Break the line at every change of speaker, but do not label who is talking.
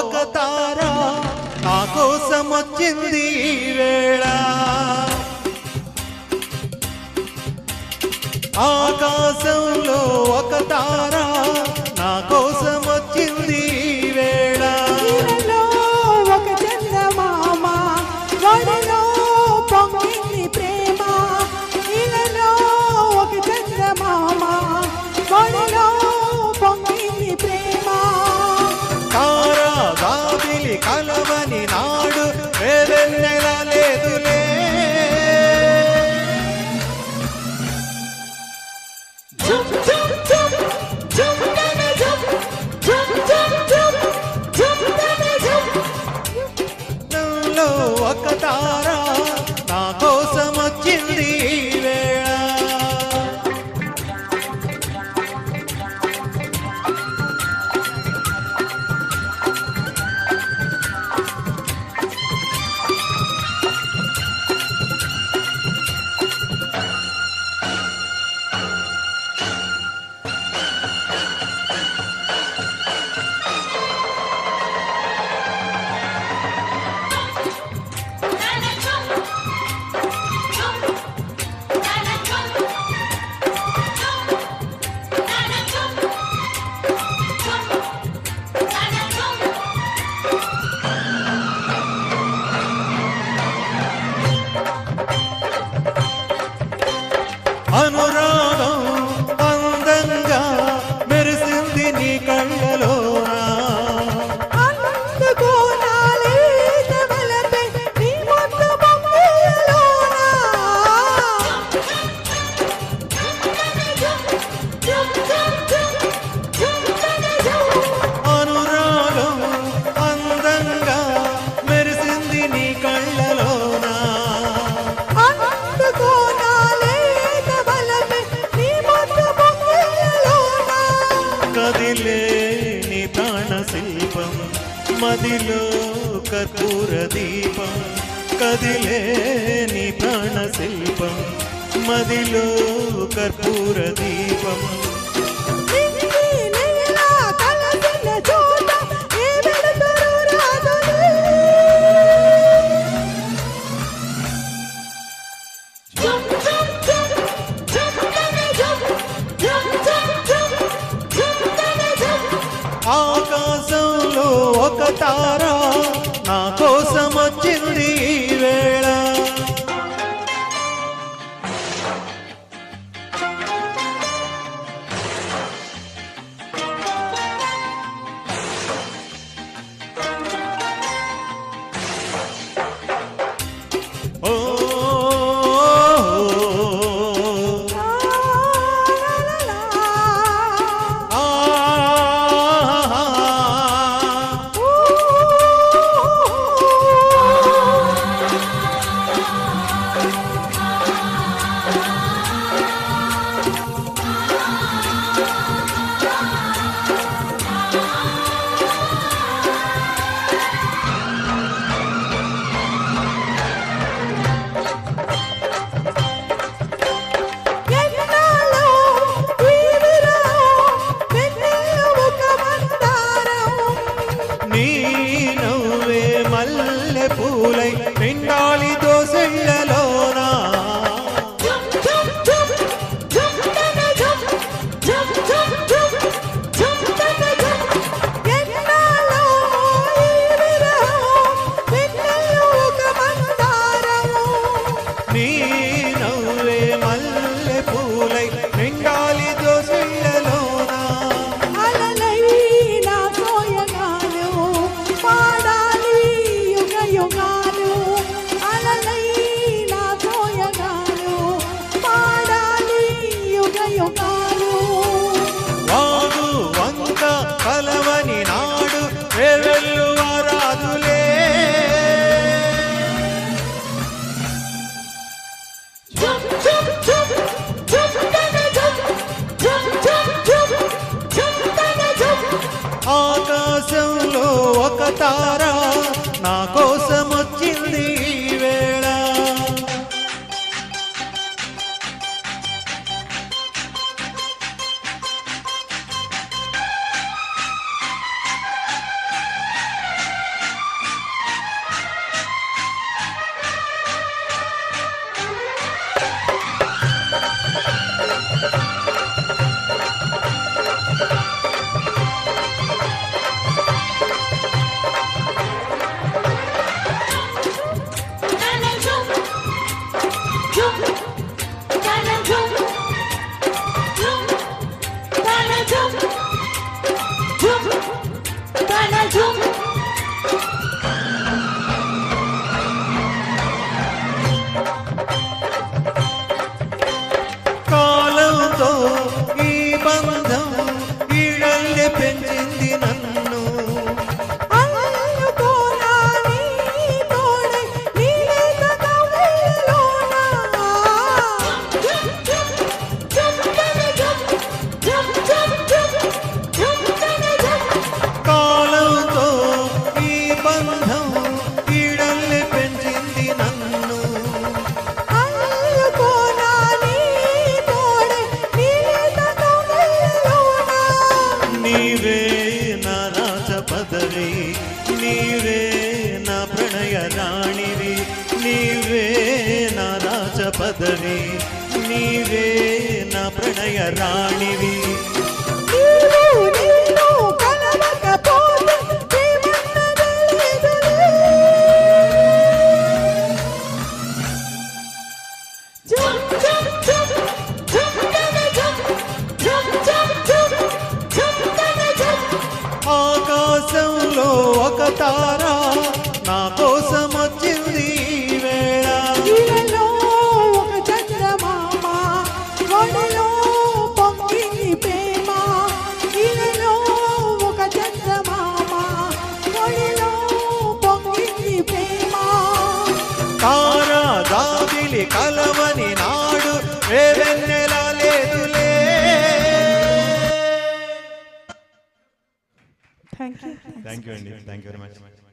ఒక తార నా కోసం వచ్చింది వేళ. ఆకాశంలో ఒక తార మదిలో కర్పూర దీపం కదిలేని ప్రాణ శిల్పం మదిలో కర్పూర దీపం ఆక ఒక తారా నా కోసం వచ్చింది. నీ నవ్వే మల్లె పూలై నిండాలి దోసెళ్ళ Oh. రాజ పదవి నీవే నా ప్రణయ రాణివి నీవే నా రాజ పదవి నీవే నా ప్రణయ ఒక తార నా కోసం వచ్చింది వేళ.
ఒక చంద్రమామ ఒడిలో పొంగింది ప్రేమ. ఇలలో ఒక చంద్రమామ ఒడిలో పొంగింది ప్రేమ.
తారా జాబిలి కలవని Thank you, Andy. Thank you very much.